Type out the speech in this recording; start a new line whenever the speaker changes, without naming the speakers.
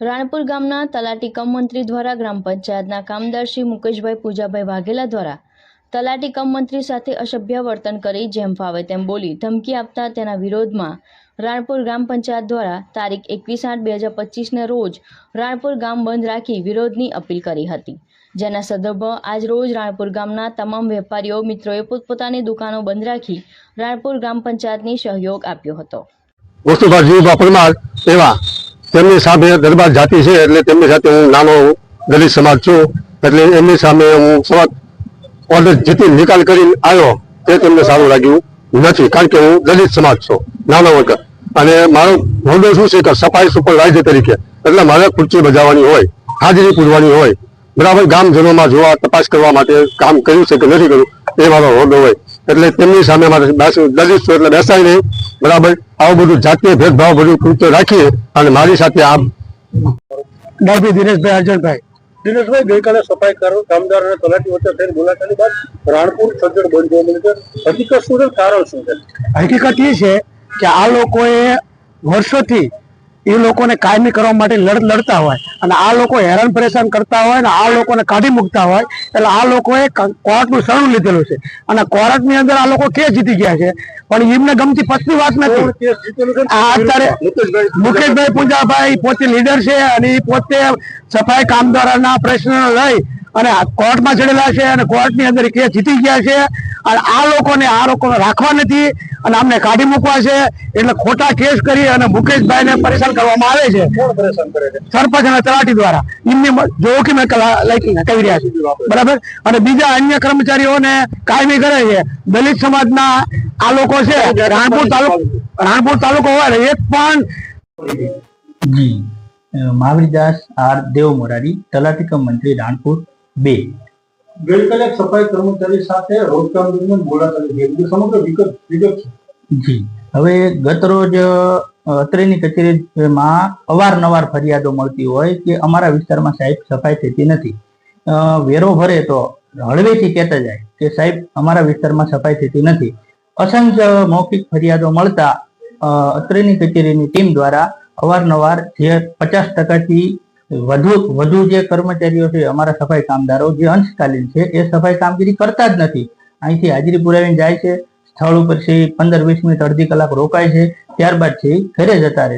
રાણપુર ગામના તલાટી કમ મંત્રી દ્વારા ગ્રામ પંચાયતના કામદાર મુકેશભાઈ પૂજાભાઈ વાઘેલા દ્વારા તલાટી કમ મંત્રી સાથે અસભ્ય વર્તન કરી જેમ ફાવે તેમ બોલી ધમકી આપતા તેના વિરોધમાં રાણપુર ગ્રામ પંચાયત દ્વારા તારીખ એકવીસ આઠ બે હજાર પચીસને રોજ રાણપુર ગામ બંધ રાખી વિરોધની અપીલ કરી હતી. જેના સંદર્ભમાં આજ રોજ રાણપુર ગામના તમામ વેપારીઓ, મિત્રોએ પોતપોતાની દુકાનો બંધ રાખી રાણપુર ગ્રામ પંચાયતની સહયોગ આપ્યો હતો.
વસ્તુ એવા તેમની સામે દરબાર જાતિ છે એટલે તેમની સાથે હું નાનો દલિત સમાજ છું. એટલે એમની સામે હું સમાજ ઓર્ડર જીતી નિકાલ કરીને આવ્યો તે તેમને સારું લાગ્યું નથી, કારણ કે હું દલિત સમાજ છું, નાનો વર્ગ. અને મારો હોદ્દો શું છે કે સફાઈ સુપરવાઇઝર તરીકે, એટલે મારે ખુરચી બજાવવાની હોય, હાજરી પૂરવાની હોય, બરાબર ગામજનોમાં જોવા, તપાસ કરવા માટે કામ કર્યું છે કે નથી કર્યું, એ મારો હોદ્દો હોય. એટલે તેમની સામે મારે દલિત છું એટલે બેસાય નહીં. બરાબર? આવું બધું જાતીય ભેદભાવ બધું કૃત્ય રાખીએ અને મારી સાથે આમ ડાભી દિનેશભાઈ અર્જનભાઈ
દિનેશભાઈ ગઈકાલે સફાઈ કરો કામદાર અને તલાટી વચ્ચે થઈને મુલાકાતની બાદ રાણપુર સજ્જડ બંધ જોવા મળ્યું છે. હકીકત શું છે? કારણ શું છે?
હકીકત એ છે કે આ લોકોએ વર્ષોથી એ લોકોને કાયમી કરવા માટે લડત લડતા હોય અને આ લોકો હેરાન પરેશાન કરતા હોય અને આ લોકોને કાઢી મૂકતા હોય એટલે આ લોકોએ કોર્ટનું શરણ લીધેલું છે. અને કોર્ટની અંદર આ લોકો કેસ જીતી ગયા છે. પણ એમને ગમતી પછી વાત નથી. અત્યારે
મુકેશભાઈ
પૂંજાભાઈ. પૂજાભાઈ પોતે લીડર છે અને એ પોતે સફાઈ કામદારોના પ્રશ્ન લઈ અને કોર્ટમાં ચડેલા છે અને કોર્ટની અંદર કેસ જીતી ગયા છે. અને આ લોકોને આ લોકોને રાખવા નથી અને અમને કાઢી મૂકવા છે. એટલે ખોટા કેસ કરી અને મુકેશભાઈને પરેશાન કરવામાં આવે છે. સરપંચ અને તલાટી દ્વારા. એમની જોખીમે કહી રહ્યા છે. બરાબર? અને બીજા અન્ય કર્મચારીઓને કાયમી કરે છે. દલિત સમાજના આ લોકો છે. રાણપુર તાલુકો રાણપુર તાલુકો હોય ને એક પણ
જી. માવરીદાસ આર દેવ મોરારી તલાટી કમ મંત્રી રાણપુર. બે.
ગઈકાલે કલેક સફાઈ કર્મચારી સાથે રોજકામ દરમિયાન મુલાકાત લીધી સમગ્ર વિગત વિગત છે.
જી. હવે ગત રોજ અત્રેની કચેરીમાં અવારનવાર ફરિયાદો મળતી હોય કે અમારા વિસ્તારમાં સાહેબ સફાઈ થતી નથી. વેરો ભરે તો હળવેથી કહેતા જાય કે સાહેબ અમારા વિસ્તારમાં સફાઈ થતી નથી. અસંખ્ય મૌખિક ફરિયાદો મળતા અત્રેની કચેરીની ટીમ દ્વારા અવારનવાર જે પચાસ ટકાથી વધુ વધુ જે કર્મચારીઓ છે, અમારા સફાઈ કામદારો, જે અંશકાલીન છે, એ સફાઈ કામગીરી કરતા જ નથી. અહીંથી હાજરી પુરાવીને જાય છે. સ્થળ ઉપર છે પંદર વીસ મિનિટ અડધી કલાક રોકાય છે. ત્યારબાદ છે ઘરે જતા રહે છે.